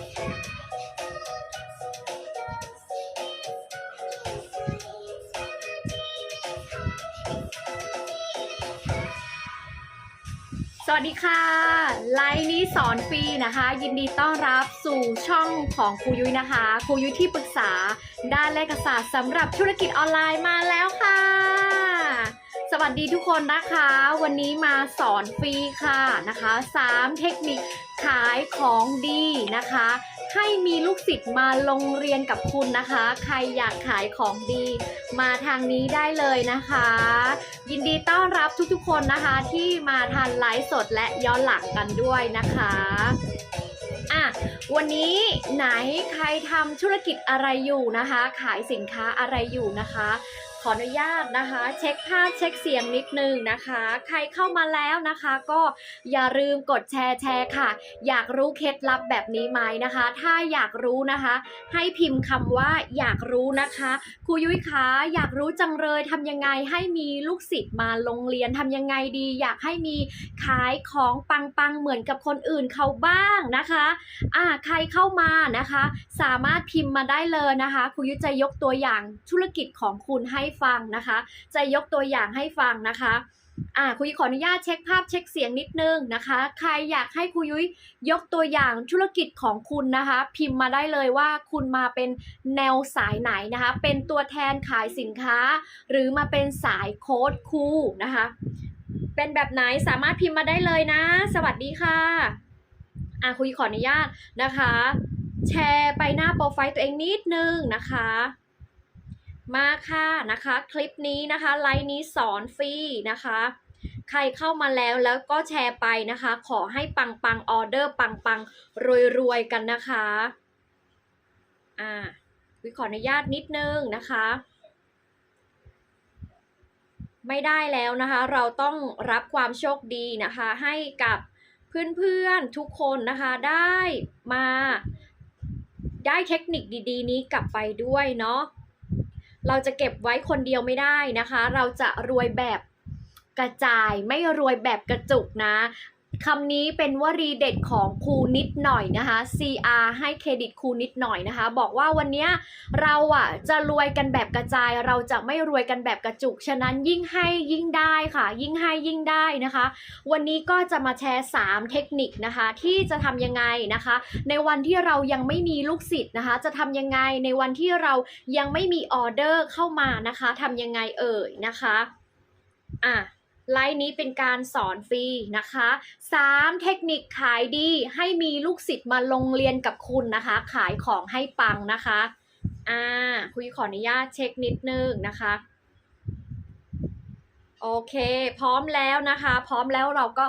สวัสดีค่ะ ไลน์นี้สอนฟรีนะคะ ยินดีต้อนรับสู่ช่องของครูยุ้ยนะคะครูยุ้ยที่ปรึกษา ด้านเลขศาสตร์สำหรับธุรกิจออนไลน์มาแล้วค่ะ สวัสดีทุกคนนะคะ วันนี้มาสอนฟรีค่ะนะคะ 3 เทคนิค ขายของดีนะคะ ให้มีลูกศิษย์มาลงเรียนกับคุณนะคะ ใครอยากขายของดี มาทางนี้ได้เลยนะคะ ยินดีต้อนรับทุกๆคนนะคะที่มาทันไลฟ์สดและย้อนหลังกันด้วยนะคะอะวันนี้ไหนใครทำธุรกิจอะไรอยู่นะคะ ขายสินค้าอะไรอยู่นะคะ ออนุญาตนะคะ เช็คภาพเช็คเสียงนิดนึงนะคะ ใครเข้ามาแล้วนะคะ ก็อย่าลืมกดแชร์แชร์ค่ะ อยากรู้เคล็ดลับแบบนี้ไหมนะคะ ถ้าอยากรู้นะคะ ให้พิมพ์คำว่าอยากรู้นะคะครูยุ้ยคะอยากรู้จังเลยทำยังไงให้มีลูกศิษย์มาโรงเรียนทำยังไงดี อยากให้มีขายของปังๆเหมือนกับคนอื่นเขาบ้างนะคะอ่าใครเข้ามานะคะ สามารถพิมพ์มาได้เลยนะคะครูยุ้ยจะยกตัวอย่างธุรกิจของคุณให้ฟังนะคะ จะยกตัวอย่างให้ฟังนะคะอ่าคุยขออนุญาตเช็คภาพเช็คเสียงนิดนึงนะคะ ใครอยากให้ครูยุ้ยยกตัวอย่างธุรกิจของคุณนะคะ พิมพ์มาได้เลยว่าคุณมาเป็นแนวสายไหนนะคะ เป็นตัวแทนขายสินค้า หรือมาเป็นสายโค้ดคูนะคะ เป็นแบบไหนสามารถพิมพ์มาได้เลยนะ สวัสดีค่ะอะคุยขออนุญาตนะคะ แชร์ไปหน้าโปรไฟล์ตัวเองนิดนึงนะคะ มาค่ะนะคะคลิปนี้นะคะไลน์นี้สอนฟรีนะคะ ใครเข้ามาแล้วแล้วก็แชร์ไปนะคะ ขอให้ปังปังออเดอร์ปังปังรวยรวยกันนะคะอ่าวิขออนุญาตนิดนึงนะคะ ไม่ได้แล้วนะคะ เราต้องรับความโชคดีนะคะ ให้กับเพื่อนๆทุกคนนะคะได้มาได้เทคนิคดีๆ นี้กลับไปด้วยเนาะ เราจะเก็บไว้คนเดียวไม่ได้นะคะ เราจะรวยแบบกระจายไม่รวยแบบกระจุกนะ คำนี้เป็นวลีเด็ดของครูนิดหน่อยนะคะ CR ให้เครดิตครูนิดหน่อยนะคะ บอกว่าวันนี้เราอะจะรวยกันแบบกระจาย เราจะไม่รวยกันแบบกระจุก ฉะนั้นยิ่งให้ยิ่งได้ค่ะ ยิ่งให้ยิ่งได้นะคะ วันนี้ก็จะมาแชร์ 3 เทคนิคนะคะ ที่จะทำยังไงนะคะ ในวันที่เรายังไม่มีลูกศิษย์นะคะ จะทำยังไงในวันที่เรายังไม่มีออเดอร์เข้ามานะคะทำยังไงเอ่ยนะคะอะ ไลน์นี้เป็นการสอนฟรีนะคะ 3 เทคนิคขายดีให้มีลูกศิษย์มาลงเรียนกับคุณนะคะ ขายของให้ปังนะคะอ่าคุยขออนุญาตเช็คนิดนึงนะคะโอเค พร้อมแล้วนะคะ พร้อมแล้วเราก็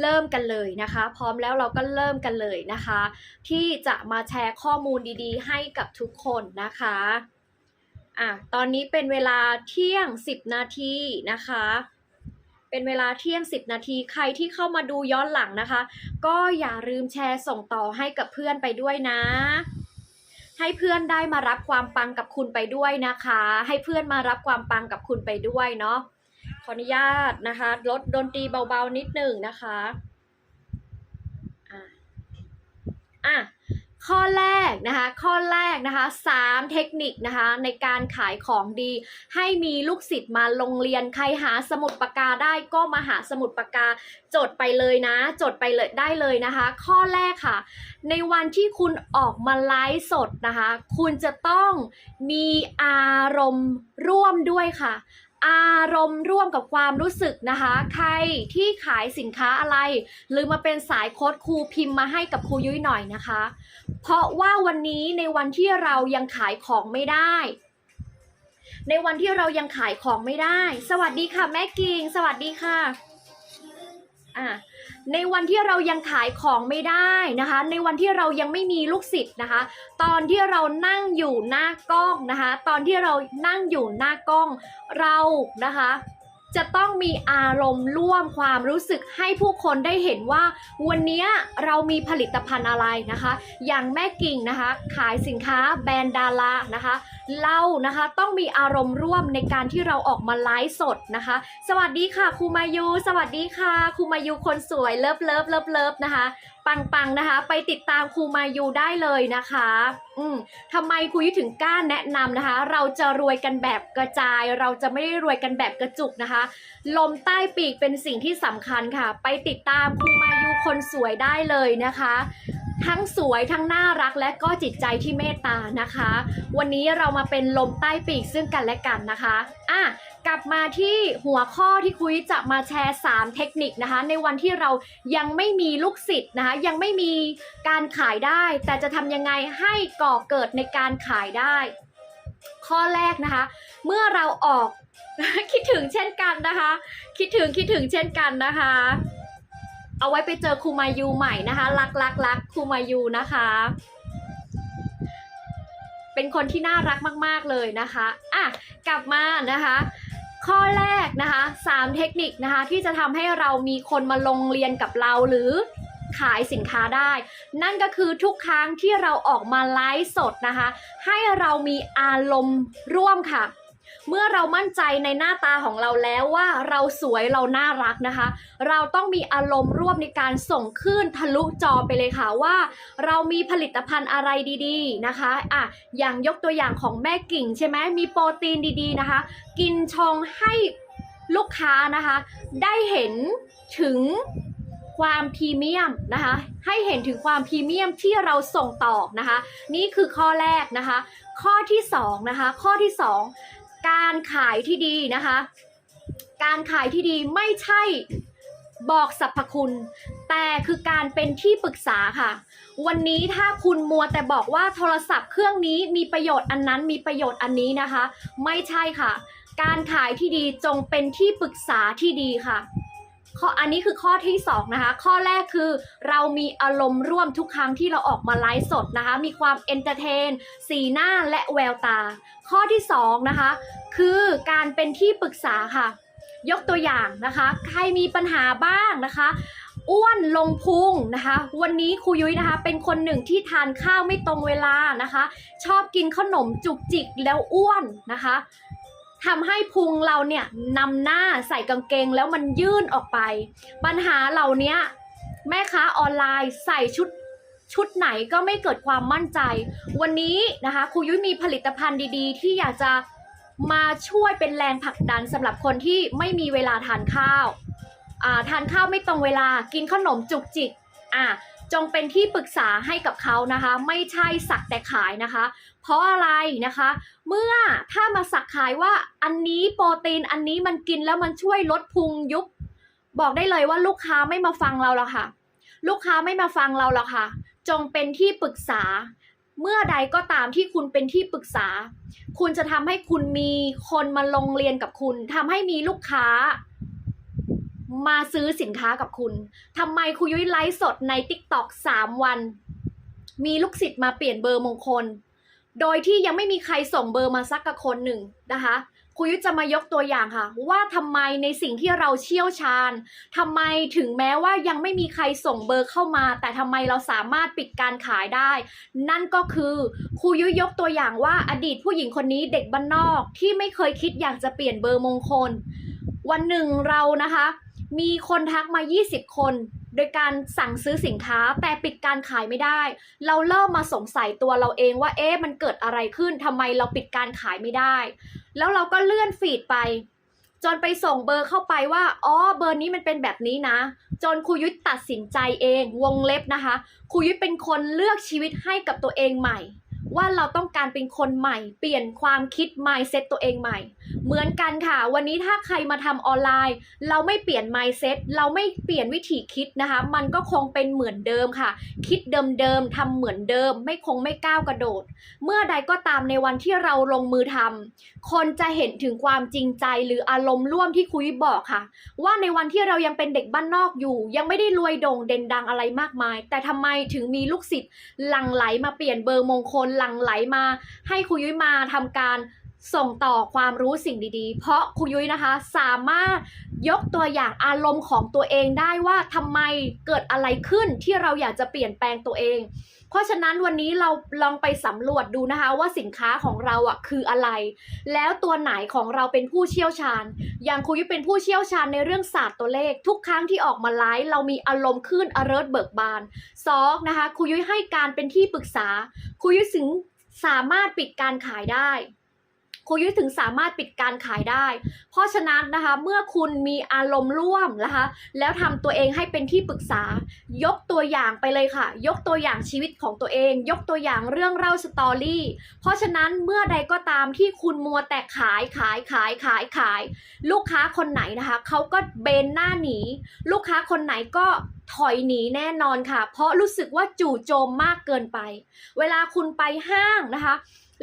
เริ่มกันเลยนะคะ พร้อมแล้วเราก็เริ่มกันเลยนะคะ ที่จะมาแชร์ข้อมูลดีๆ ให้กับทุกคนนะคะอะตอนนี้เป็นเวลาเที่ยง 10 นาทีนะคะ เป็นเวลาเที่ยง 10 นาที ใครที่เข้ามาดูย้อนหลังนะคะ ก็อย่าลืมแชร์ส่งต่อให้กับเพื่อนไปด้วยนะ ให้เพื่อนได้มารับความปังกับคุณไปด้วยนะคะ ให้เพื่อนมารับความปังกับคุณไปด้วยเนาะ ขออนุญาตนะคะ ลดดนตรีเบาๆนิดหนึ่งนะคะ อะอะ ข้อแรกนะคะ ข้อแรกนะคะสามเทคนิคนะคะในการขายของดี ให้มีลูกศิษย์มาโรงเรียนใครหาสมุดปากกาได้ก็มาหาสมุดปากกา จดไปเลยนะ จดไปเลยได้เลยนะคะ ข้อแรกค่ะ ในวันที่คุณออกมาไลฟ์สดนะคะ คุณจะต้องมีอารมณ์ร่วมด้วยค่ะ อารมณ์ร่วมกับความรู้สึกนะคะ ใครที่ขายสินค้าอะไรหรือมาเป็นสายโค้ดครูพิมพ์มาให้กับครูยุ้ยหน่อยนะคะ เพราะว่าวันนี้ในวันที่เรายังขายของไม่ได้ ในวันที่เรายังขายของไม่ได้ สวัสดีค่ะแม่กิง สวัสดีค่ะ อะในวันที่เรายังขายของไม่ได้นะคะ ในวันที่เรายังไม่มีลูกศิษย์นะคะ ตอนที่เรานั่งอยู่หน้ากล้องนะคะ ตอนที่เรานั่งอยู่หน้ากล้องเรานะคะจะต้องมีอารมณ์ร่วมความรู้สึกให้ผู้คนได้เห็นว่า วันนี้เรามีผลิตภัณฑ์อะไรนะคะ อย่างแม่กิ่งนะคะ ขายสินค้าแบรนด์ดารานะคะ เรานะคะต้องมีอารมณ์ร่วมในการที่เราออกมาไลฟ์สดนะคะ สวัสดีค่ะครูมายู สวัสดีค่ะครูมายูคนสวยเลิฟเลิฟเลิฟเลิฟนะคะปังปังนะคะ ไปติดตามครูมายูได้เลยนะคะ อืมทำไมครูยุถึงกล้าแนะนำนะคะ เราจะรวยกันแบบกระจาย เราจะไม่ได้รวยกันแบบกระจุกนะคะ ลมใต้ปีกเป็นสิ่งที่สำคัญค่ะ ไปติดตามครูมายูคนสวยได้เลยนะคะ ทั้งสวยทั้งน่ารักและก็จิตใจที่เมตตานะคะ วันนี้เรามาเป็นลมใต้ปีกซึ่งกันและกันนะคะอะกลับมาที่หัวข้อที่คุยจะมาแชร์ 3 เทคนิคนะคะ ในวันที่เรายังไม่มีลูกศิษย์นะคะ ยังไม่มีการขายได้ แต่จะทำยังไงให้ก่อเกิดในการขายได้ ข้อแรกนะคะ เมื่อเราออกคิดถึงเช่นกันนะคะ คิดถึงคิดถึงเช่นกันนะคะ เอาไว้ไปเจอครูมายูใหม่นะคะ รักรักรักครูมายูนะคะ เป็นคนที่น่ารักมาก ๆ เลยนะคะอะกลับมานะคะข้อแรกนะคะสามเทคนิคนะคะที่จะทำให้เรามีคนมาลงเรียนกับเราหรือขายสินค้าได้ นั่นก็คือทุกครั้งที่เราออกมาไลฟ์สดนะคะ ให้เรามีอารมณ์ร่วมค่ะ เมื่อเรามั่นใจในหน้าตาของเราแล้วว่าเราสวยเราน่ารักนะคะ เราต้องมีอารมณ์ร่วมในการส่งคลื่นทะลุจอไปเลยค่ะว่า เรามีผลิตภัณฑ์อะไรดีๆนะคะอะอย่างยกตัวอย่างของแม่กิ่งใช่ไหมมีโปรตีนดีๆนะคะ กินชงให้ลูกค้านะคะ ได้เห็นถึงความพรีเมียมนะคะ ให้เห็นถึงความพรีเมียมที่เราส่งต่อนะคะ นี่คือข้อแรกนะคะ ข้อที่สองนะคะ ข้อที่สอง การขายที่ดีนะคะ การขายที่ดีไม่ใช่บอกสรรพคุณ แต่คือการเป็นที่ปรึกษาค่ะ วันนี้ถ้าคุณมัวแต่บอกว่าโทรศัพท์เครื่องนี้มีประโยชน์อันนั้นมีประโยชน์อันนี้นะคะ ไม่ใช่ค่ะ การขายที่ดีจงเป็นที่ปรึกษาที่ดีค่ะ ข้ออันนี้คือข้อที่สองนะคะ ข้อแรกคือเรามีอารมณ์ร่วมทุกครั้งที่เราออกมาไลฟ์สดนะคะ มีความเอนเตอร์เทน สีหน้าและแววตา ข้อที่สองนะคะ คือการเป็นที่ปรึกษาค่ะ ยกตัวอย่างนะคะ ใครมีปัญหาบ้างนะคะอ้วนลงพุงนะคะ วันนี้ครูยุ้ยนะคะ เป็นคนหนึ่งที่ทานข้าวไม่ตรงเวลานะคะ ชอบกินขนมจุกจิกแล้วอ้วนนะคะ ทำให้พุงเราเนี่ยนำหน้าใส่กางเกงแล้วมันยื่นออกไป ปัญหาเหล่านี้แม่ค้าออนไลน์ใส่ชุดชุดไหนก็ไม่เกิดความมั่นใจ วันนี้นะคะครูยุ้ยมีผลิตภัณฑ์ดีๆ ที่อยากจะมาช่วยเป็นแรงผลักดันสำหรับคนที่ไม่มีเวลาทานข้าว ทานข้าวไม่ตรงเวลากินขนมจุกจิกอ่า จงเป็นที่ปรึกษาให้กับเขานะคะ ไม่ใช่สักแต่ขายนะคะ เพราะอะไรนะคะ เมื่อถ้ามาสักขายว่าอันนี้โปรตีนอันนี้มันกินแล้วมันช่วยลดพุงยุบ บอกได้เลยว่าลูกค้าไม่มาฟังเราแล้วค่ะ ลูกค้าไม่มาฟังเราแล้วค่ะ จงเป็นที่ปรึกษา เมื่อใดก็ตามที่คุณเป็นที่ปรึกษา คุณจะทำให้คุณมีคนมาลงเรียนกับคุณทำให้มีลูกค้า มาซื้อสินค้ากับคุณทำไมครูยุ้ยไลฟ์สดใน TikTok 3 วัน มีลูกศิษย์มาเปลี่ยนเบอร์มงคล โดยที่ยังไม่มีใครส่งเบอร์มาสักกับคนหนึ่งนะคะครูยุ้ยจะมายกตัวอย่างค่ะ ว่าทำไมในสิ่งที่เราเชี่ยวชาญทำไมถึงแม้ว่ายังไม่มีใครส่งเบอร์เข้ามา แต่ทำไมเราสามารถปิดการขายได้ นั่นก็คือครูยุ้ยยกตัวอย่างว่าอดีตผู้หญิงคนนี้เด็กบ้านนอกที่ไม่เคยคิดอยากจะเปลี่ยนเบอร์มงคล วันหนึ่งเรานะคะ มีคนทักมา 20 คน โดยการสั่งซื้อสินค้าแต่ปิดการขายไม่ได้ เราเริ่มมาสงสัยตัวเราเองว่าเอ๊ะมันเกิดอะไรขึ้นทำไมเราปิดการขายไม่ได้ แล้วเราก็เลื่อนฟีดไป จนไปส่งเบอร์เข้าไปว่าอ๋อเบอร์นี้มันเป็นแบบนี้นะ จนครูยุ้ยตัดสินใจเองวงเล็บนะคะครูยุ้ยเป็นคนเลือกชีวิตให้กับตัวเองใหม่ ว่าเราต้องการเป็นคนใหม่ เปลี่ยนความคิด mindset ตัวเองใหม่ เหมือนกันค่ะ วันนี้ถ้าใครมาทำออนไลน์ เราไม่เปลี่ยน mindset เราไม่เปลี่ยนวิธีคิดนะคะ มันก็คงเป็นเหมือนเดิมค่ะ คิดเดิมๆทำเหมือนเดิม ไม่คงไม่ก้าวกระโดด เมื่อใดก็ตามในวันที่เราลงมือทำคนจะเห็นถึงความจริงใจหรืออารมณ์ร่วมที่คุยบอกค่ะ ว่าในวันที่เรายังเป็นเด็กบ้านนอกอยู่ ยังไม่ได้รวยโด่งเด่นดังอะไรมากมาย แต่ทำไมถึงมีลูกศิษย์หลั่งไหลมาเปลี่ยนเบอร์มงคลหลั่งไหลมาให้ครูยุ้ยมาทำการส่งต่อความรู้สิ่งดีๆ เพราะครูยุ้ยนะคะสามารถยกตัวอย่างอารมณ์ของตัวเองได้ว่าทำไมเกิดอะไรขึ้นที่เราอยากจะเปลี่ยนแปลงตัวเอง เพราะฉะนั้นวันนี้เราลองไปสำรวจดูนะคะว่าสินค้าของเราอะคืออะไร แล้วตัวไหนของเราเป็นผู้เชี่ยวชาญ อย่างครูยุ้ยเป็นผู้เชี่ยวชาญในเรื่องศาสตร์ตัวเลข ทุกครั้งที่ออกมาไลฟ์เรามีอารมณ์ขึ้นเอร็ดเบิกบานซอกนะคะครูยุ้ยให้การเป็นที่ปรึกษาครูยุ้ยถึงสามารถปิดการขายได้ ครูยุ้ยถึงสามารถปิดการขายได้ เพราะฉะนั้นนะคะ เมื่อคุณมีอารมณ์ร่วมนะคะ แล้วทำตัวเองให้เป็นที่ปรึกษา ยกตัวอย่างไปเลยค่ะ ยกตัวอย่างชีวิตของตัวเอง ยกตัวอย่างเรื่องเล่าสตอรี่ เพราะฉะนั้นเมื่อใดก็ตามที่คุณมัวแต่ขายขายขายขายขาย ลูกค้าคนไหนนะคะเขาก็เบนหน้าหนี ลูกค้าคนไหนก็ถอยหนีแน่นอนค่ะ เพราะรู้สึกว่าจู่โจมมากเกินไป เวลาคุณไปห้างนะคะ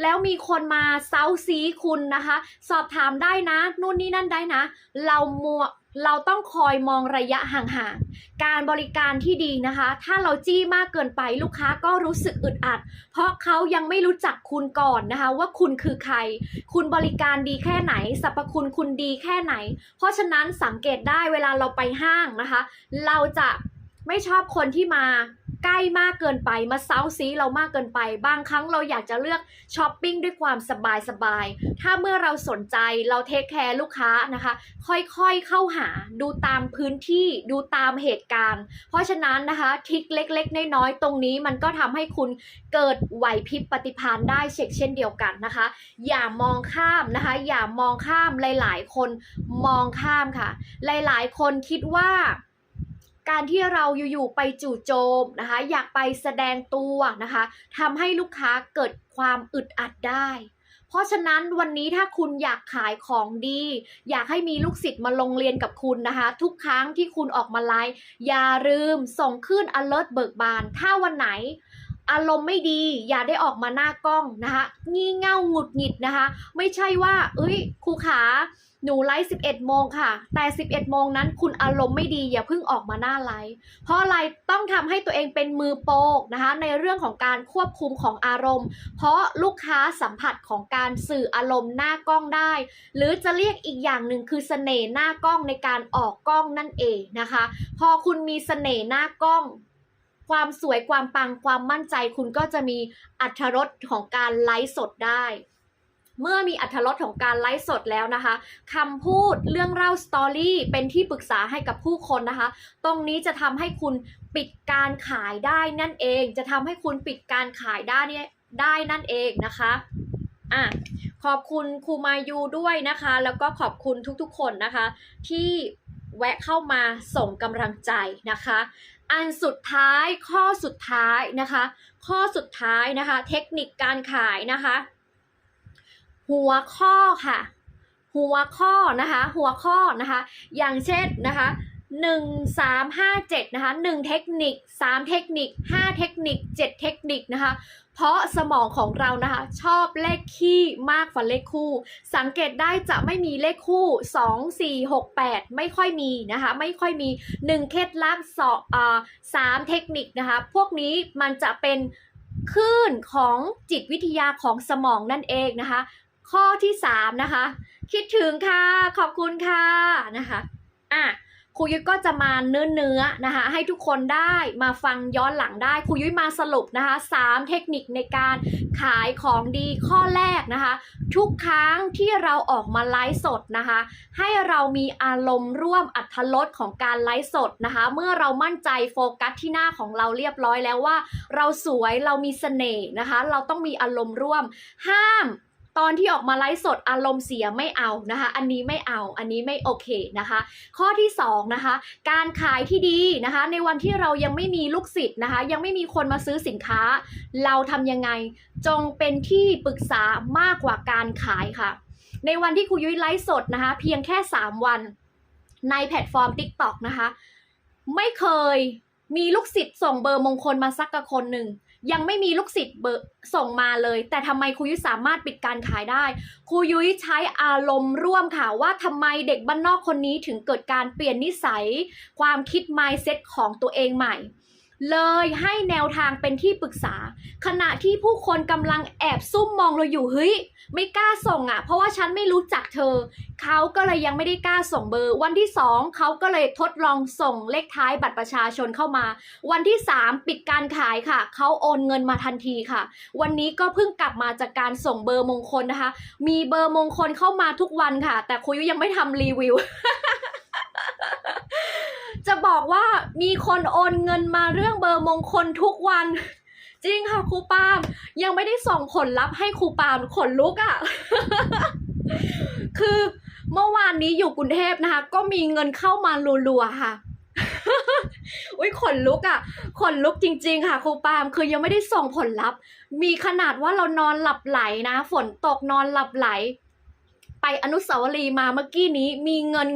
แล้วมีคนมาเซาซีคุณนะคะ สอบถามได้นะ นู่นนี่นั่นได้นะ เรามัวเราต้องคอยมองระยะห่างๆ การบริการที่ดีนะคะ ถ้าเราจี้มากเกินไปลูกค้าก็รู้สึกอึดอัด เพราะเขายังไม่รู้จักคุณก่อนนะคะ ว่าคุณคือใคร คุณบริการดีแค่ไหนสรรพคุณคุณดีแค่ไหน เพราะฉะนั้นสังเกตได้เวลาเราไปห้างนะคะ เราจะไม่ชอบคนที่มา ใกล้มากเกินไปมาเซาซีเรามากเกินไป บางครั้งเราอยากจะเลือกช้อปปิ้งด้วยความสบายสบายๆถ้าเมื่อเราสนใจเราเทคแคร์ลูกค้านะคะ ค่อยๆเข้าหาดูตามพื้นที่ดูตามเหตุการณ์ เพราะฉะนั้นนะคะทริกเล็กๆ น้อยๆ ตรงนี้มันก็ทำให้คุณเกิดไหวพริบปฏิภาณได้เช่นเช่นเดียวกันนะคะ อย่ามองข้ามนะคะ อย่ามองข้ามหลาย ๆ คนมองข้ามค่ะ หลายๆ คนคิดว่า การที่เราอยู่ๆไปจู่โจมนะคะ อยากไปแสดงตัวนะคะทำให้ลูกค้าเกิดความอึดอัดได้ เพราะฉะนั้นวันนี้ถ้าคุณอยากขายของดี อยากให้มีลูกศิษย์มาลงเรียนกับคุณนะคะ ทุกครั้งที่คุณออกมาไลฟ์อย่าลืมส่งขึ้น alert เบิกบาน ถ้าวันไหนอารมณ์ไม่ดีอย่าได้ออกมาหน้ากล้องนะคะ งี่เง่าหงุดหงิดนะคะ ไม่ใช่ว่า เอ้ยครูขา หนูไลฟ์11 โมงค่ะ แต่ 11 โมงนั้นคุณอารมณ์ไม่ดีอย่าเพิ่งออกมาหน้าไลฟ์ เพราะอะไรต้องทำให้ตัวเองเป็นมือโปกนะคะในเรื่องของการควบคุมของอารมณ์ เพราะลูกค้าสัมผัสของการสื่ออารมณ์หน้ากล้องได้ หรือจะเรียกอีกอย่างหนึ่งคือเสน่ห์หน้ากล้องในการออกกล้องนั่นเองนะคะ พอคุณมีเสน่ห์หน้ากล้องความสวยความปังความมั่นใจคุณก็จะมีอัธรสของการไลฟ์สดได้ เมื่อมีอัธรสของการไลฟ์สดแล้วนะคะคำพูดเรื่องเล่าสตอรี่เป็นที่ปรึกษาให้กับผู้คนนะคะ ตรงนี้จะทำให้คุณปิดการขายได้นั่นเอง จะทำให้คุณปิดการขายได้เนี่ยได้นั่นเองนะคะอะขอบคุณครูมายูด้วยนะคะ แล้วก็ขอบคุณทุกๆ คนนะคะ ที่แวะเข้ามาส่งกำลังใจนะคะ อันสุดท้ายข้อสุดท้ายนะคะ ข้อสุดท้ายนะคะ เทคนิคการขายนะคะ หัวข้อค่ะ หัวข้อนะคะ หัวข้อนะคะ อย่างเช่นนะคะหนึ่งสามห้าเจ็ดนะคะหนึ่งเทคนิคสามเทคนิคห้าเทคนิคเจ็ดเทคนิคนะคะ เพราะสมองของเรานะคะ ชอบเลขคี่มากกว่าเลขคู่ สังเกตได้จะไม่มีเลขคู่2 4 6 8ไม่ค่อยมีนะคะ ไม่ค่อยมี1เคล็ดลับสองอ่าสามเทคนิคนะคะ พวกนี้มันจะเป็นคลื่นของจิตวิทยาของสมองนั่นเองนะคะ ข้อที่3นะคะ คิดถึงค่ะ ขอบคุณค่ะนะคะอะครูยุ้ยก็จะมาเนื้อเนื้อนะคะให้ทุกคนได้มาฟังย้อนหลังได้ครูยุ้ยมาสรุปนะคะสามเทคนิคในการขายของดีข้อแรกนะคะ ทุกครั้งที่เราออกมาไลฟ์สดนะคะ ให้เรามีอารมณ์ร่วมอัธรสของการไลฟ์สดนะคะ เมื่อเรามั่นใจโฟกัสที่หน้าของเราเรียบร้อยแล้วว่า เราสวยเรามีเสน่ห์นะคะ เราต้องมีอารมณ์ร่วมห้าม ตอนที่ออกมาไลฟ์สดอารมณ์เสียไม่เอานะคะ อันนี้ไม่เอาอันนี้ไม่โอเคนะคะ ข้อที่สองนะคะการขายที่ดีนะคะ ในวันที่เรายังไม่มีลูกศิษย์นะคะ ยังไม่มีคนมาซื้อสินค้า เราทำยังไงจงเป็นที่ปรึกษามากกว่าการขายค่ะ ในวันที่ครูยุ้ยไลฟ์สดนะคะ เพียงแค่ 3 วันในแพลตฟอร์ม TikTok นะคะ ไม่เคยมีลูกศิษย์ส่งเบอร์มงคลมาสักกะคนหนึ่ง ยังไม่มีลูกศิษย์เบอร์ส่งมาเลย แต่ทำไมครูยุ้ยสามารถปิดการขายได้ครูยุ้ยใช้อารมณ์ร่วมค่ะว่าทำไมเด็กบ้านนอกคนนี้ถึงเกิดการเปลี่ยนนิสัย ความคิด mindset ของตัวเองใหม่ เลยให้แนวทางเป็นที่ปรึกษา ขณะที่ผู้คนกำลังแอบซุ่มมองเราอยู่เฮ้ยไม่กล้าส่งอะ เพราะว่าฉันไม่รู้จักเธอ เขาก็เลยยังไม่ได้กล้าส่งเบอร์ วันที่สองเขาก็เลยทดลองส่งเลขท้ายบัตรประชาชนเข้ามา วันที่สามปิดการขายค่ะ เขาโอนเงินมาทันทีค่ะ วันนี้ก็เพิ่งกลับมาจากการส่งเบอร์มงคลนะคะ มีเบอร์มงคลเข้ามาทุกวันค่ะ แต่คุยยังไม่ทำรีวิว จะบอกว่ามีคนโอนเงินมาเรื่องเบอร์มงคลทุกวัน จริงค่ะครูปาล์มยังไม่ได้ส่งผลลัพธ์ให้ครูปาล์มขนลุกอะ่ะ คือเมื่อวานนี้อยู่กรุงเทพนะคะ ก็มีเงินเข้ามารัวๆค่ะอุ้ยขนลุกอะ่ะขนลุกจริง ๆ ค่ะครูปาล์มคือยังไม่ได้ส่งผลลัพธ์ มีขนาดว่าเรานอนหลับไหลนะ ฝนตกนอนหลับไหล ไปอนุสาวรีย์มาเมื่อกี้นี้มีเงิน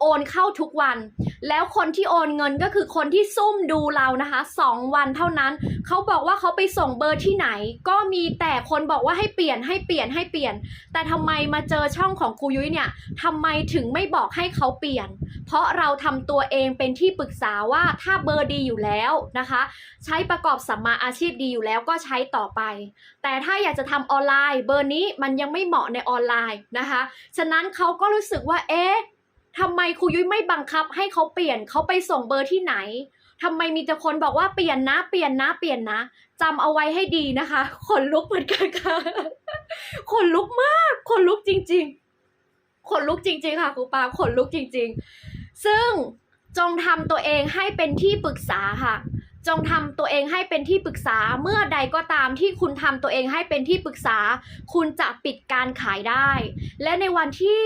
โอนเข้าทุกวัน แล้วคนที่โอนเงินก็คือคนที่ซุ่มดูเรานะคะสองวันเท่านั้น เขาบอกว่าเขาไปส่งเบอร์ที่ไหน ก็มีแต่คนบอกว่าให้เปลี่ยนให้เปลี่ยนให้เปลี่ยน แต่ทำไมมาเจอช่องของครูยุ้ยเนี่ยทำไมถึงไม่บอกให้เขาเปลี่ยน เพราะเราทำตัวเองเป็นที่ปรึกษาว่าถ้าเบอร์ดีอยู่แล้วนะคะ ใช้ประกอบสัมมาอาชีพดีอยู่แล้วก็ใช้ต่อไป แต่ถ้าอยากจะทำออนไลน์ เบอร์นี้มันยังไม่เหมาะในออนไลน์นะคะ ฉะนั้นเขาก็รู้สึกว่าเอ๊ะ ทำไมครูยุ้ยไม่บังคับให้เขาเปลี่ยนเขาไปส่งเบอร์ที่ไหนทำไมมีแต่คนบอกว่าเปลี่ยนนะ เปลี่ยนนะ เปลี่ยนนะจำเอาไว้ให้ดีนะคะขนลุกเหมือนกันค่ะขนลุกมากขนลุกจริง ๆขนลุกจริง ๆ ค่ะครูปาขนลุกจริง ๆ ซึ่งจงทำตัวเองให้เป็นที่ปรึกษาค่ะ จงทำตัวเองให้เป็นที่ปรึกษา เมื่อใดก็ตามที่คุณทำตัวเองให้เป็นที่ปรึกษา คุณจะปิดการขายได้ และในวันที่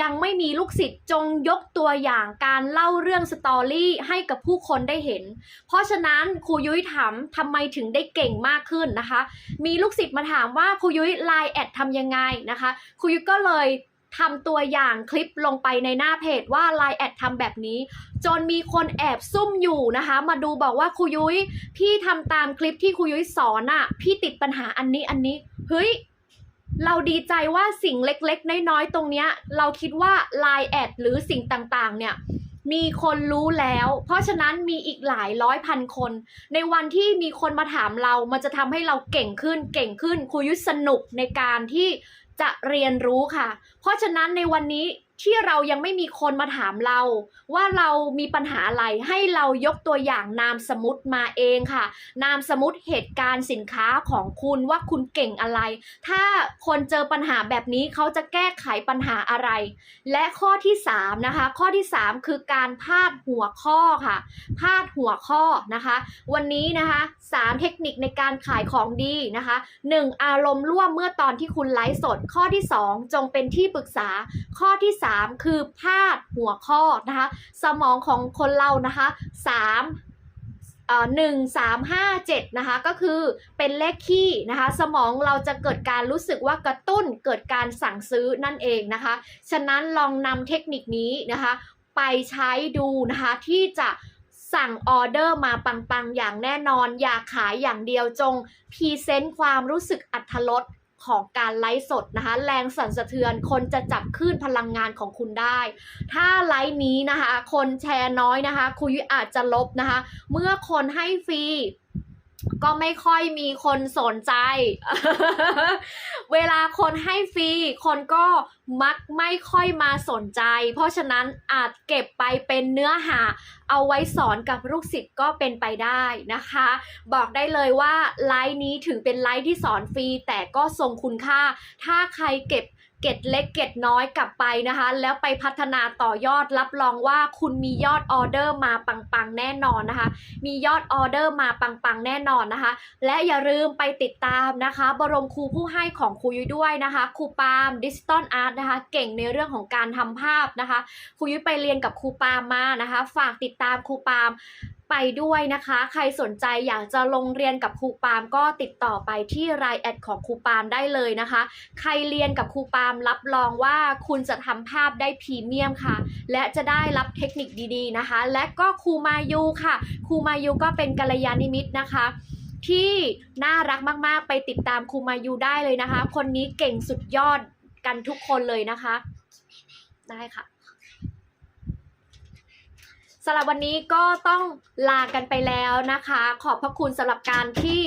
ยังไม่มีลูกศิษย์จงยกตัวอย่างการเล่าเรื่องสตอรี่ให้กับผู้คนได้เห็น เพราะฉะนั้นครูยุ้ยถามทำไมถึงได้เก่งมากขึ้นนะคะ มีลูกศิษย์มาถามว่าครูยุ้ยไลน์แอดทำยังไงนะคะ ครูยุ้ยก็เลย ทำตัวอย่างคลิปลงไปในหน้าเพจว่าไลน์แอดทำแบบนี้ จนมีคนแอบซุ่มอยู่นะคะ มาดูบอกว่าครูยุ้ยพี่ทำตามคลิปที่ครูยุ้ยสอนอะ่ะพี่ติดปัญหาอันนี้อันนี้เฮ้ยเราดีใจว่าสิ่งเล็กๆ น้อยๆ ตรงเนี้ย เราคิดว่า Line แอดหรือสิ่งต่างๆ เนี่ยมีคนรู้แล้ว เพราะฉะนั้นมีอีกหลายร้อยพันคน ในวันที่มีคนมาถามเรา มันจะทำให้เราเก่งขึ้น เก่งขึ้น ครูยุ้ยสนุกในการที่ จะเรียนรู้ค่ะ เพราะฉะนั้นในวันนี้ ที่เรายังไม่มีคนมาถามเรา ว่าเรามีปัญหาอะไรให้เรายกตัวอย่างนามสมมติมาเองค่ะ นามสมมติเหตุการณ์สินค้าของคุณว่าคุณเก่งอะไร ถ้าคนเจอปัญหาแบบนี้เขาจะแก้ไขปัญหาอะไร และข้อที่3นะคะข้อที่ 3 คือการพาดหัวข้อค่ะพาดหัวข้อนะคะ วันนี้นะคะ3เทคนิคในการขายของดีนะคะ 1. อารมณ์ร่วมเมื่อตอนที่คุณไลฟ์สด ข้อที่ 2 จงเป็นที่ปรึกษาข้อที่3คือพาดหัวข้อนะคะ สมองของคนเรานะคะ3หนึ่งสามห้าเจ็ดนะคะก็คือเป็นเลขคี่นะคะสมองเราจะเกิดการรู้สึกว่ากระตุ้นเกิดการสั่งซื้อนั่นเองนะคะ ฉะนั้นลองนำเทคนิคนี้นะคะ ไปใช้ดูนะคะที่จะสั่งออเดอร์มาปังๆ อย่างแน่นอน อย่าขายอย่างเดียวจงพรีเซนต์ความรู้สึกอัธรส ของการไลฟ์สดนะคะ แรงสั่นสะเทือน คนจะจับคลื่นพลังงานของคุณได้ ถ้าไลฟ์นี้นะคะ คนแชร์น้อยนะคะครูยุ้ยอาจจะลบนะคะ เมื่อคนให้ฟรี ก็ไม่ค่อยมีคนสนใจ เวลาคนให้ฟรี คนก็มักไม่ค่อยมาสนใจ เพราะฉะนั้นอาจเก็บไปเป็นเนื้อหา เอาไว้สอนกับลูกศิษย์ก็เป็นไปได้นะคะ บอกได้เลยว่าไลฟ์นี้ถึงเป็นไลฟ์ที่สอนฟรี แต่ก็ทรงคุณค่า ถ้าใครเก็บ เกตเล็กเกตน้อยกลับไปนะคะ แล้วไปพัฒนาต่อยอดรับรองว่าคุณมียอดออเดอร์มาปังๆแน่นอนนะคะ มียอดออเดอร์มาปังๆแน่นอนนะคะ และอย่าลืมไปติดตามนะคะ บรมครูผู้ให้ของครูยุ้ยด้วยนะคะครูปาล์มดิจิตอลอาร์ตนะคะ เก่งในเรื่องของการทำภาพนะคะครูยุ้ยไปเรียนกับครูปาล์มมานะคะ ฝากติดตามครูปาล์ม ไปด้วยนะคะ ใครสนใจอยากจะลงเรียนกับครูปาล์มก็ติดต่อไปที่รายแอดของครูปาล์มได้เลยนะคะ ใครเรียนกับครูปาล์มรับรองว่าคุณจะทำภาพได้พรีเมียมค่ะ และจะได้รับเทคนิคดีๆนะคะ และก็ครูมายูค่ะ ครูมายูก็เป็นกัลยาณมิตนะคะที่น่ารักมากๆ ไปติดตามครูมายูได้เลยนะคะ คนนี้เก่งสุดยอดกันทุกคนเลยนะคะ ได้ค่ะ สำหรับวันนี้ก็ต้องลากันไปแล้วนะคะ ขอบพระคุณสำหรับการที่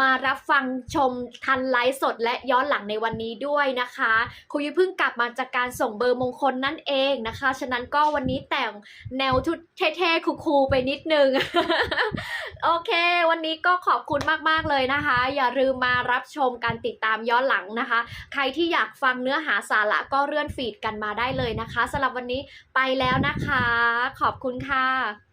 มารับฟังชมทันไลฟ์สดและย้อนหลังในวันนี้ด้วยนะคะครูยุ้ยเพิ่งกลับมาจากการส่งเบอร์มงคลนั่นเองนะคะ ฉะนั้นก็วันนี้แต่งแนวทุดเท่ๆคูลๆไปนิดนึง โอเค วันนี้ก็ขอบคุณมากๆเลยนะคะ อย่าลืมมารับชมการติดตามย้อนหลังนะคะ ใครที่อยากฟังเนื้อหาสาระก็เลื่อนฟีดกันมาได้เลยนะคะสำหรับวันนี้ไปแล้วนะคะ ขอบคุณค่ะ